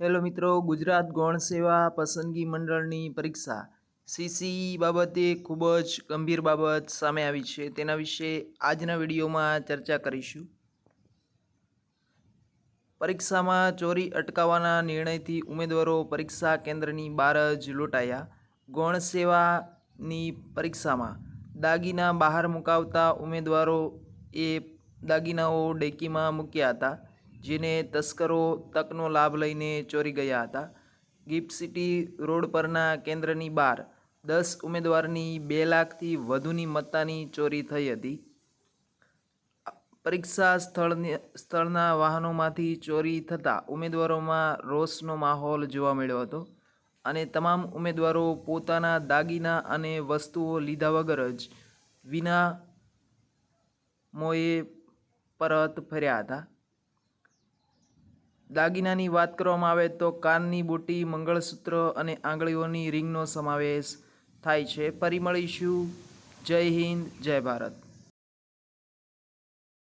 Hello મિત્રો, ગુજરાત ગૌણ સેવા પસંદગી મંડળની પરીક્ષા. સીસી બાબતે ખૂબ જ ગંભીર બાબત સામે આવી છે. તેના વિશે આજના વિડીયોમાં ચર્ચા કરીશું. પરીક્ષામાં ચોરી અટકાવવાના નિર્ણયથી ઉમેદવારો પરીક્ષા કેન્દ્રની બહાર જ લૂંટાયા. ગૌણ સેવાની પરીક્ષામાં દાગીના બહાર મુકાવતા ઉમેદવારો એ દાગીનાઓ ડેકીમાં મૂક્યા હતા. જેને તસ્કરો તકનો લાભ લઈને ચોરી ગયા હતા. ગિફ્ટ સિટી રોડ પરના કેન્દ્રની બહાર દસ ઉમેદવારની બે લાખથી વધુની મત્તાની ચોરી થઈ હતી. પરીક્ષા સ્થળની, સ્થળના વાહનોમાંથી ચોરી થતાં ઉમેદવારોમાં રોષનો માહોલ જોવા મળ્યો હતો અને તમામ ઉમેદવારો પોતાના દાગીના અને વસ્તુઓ લીધા વગર જ વિના મોએ પરત ફર્યા હતા. દાગીનાની વાત કરવામાં આવે તો કાનની બુટી, મંગળસૂત્ર અને આંગળીઓની રિંગનો સમાવેશ થાય છે. ફરી મળીશું જય હિન્દ, જય ભારત.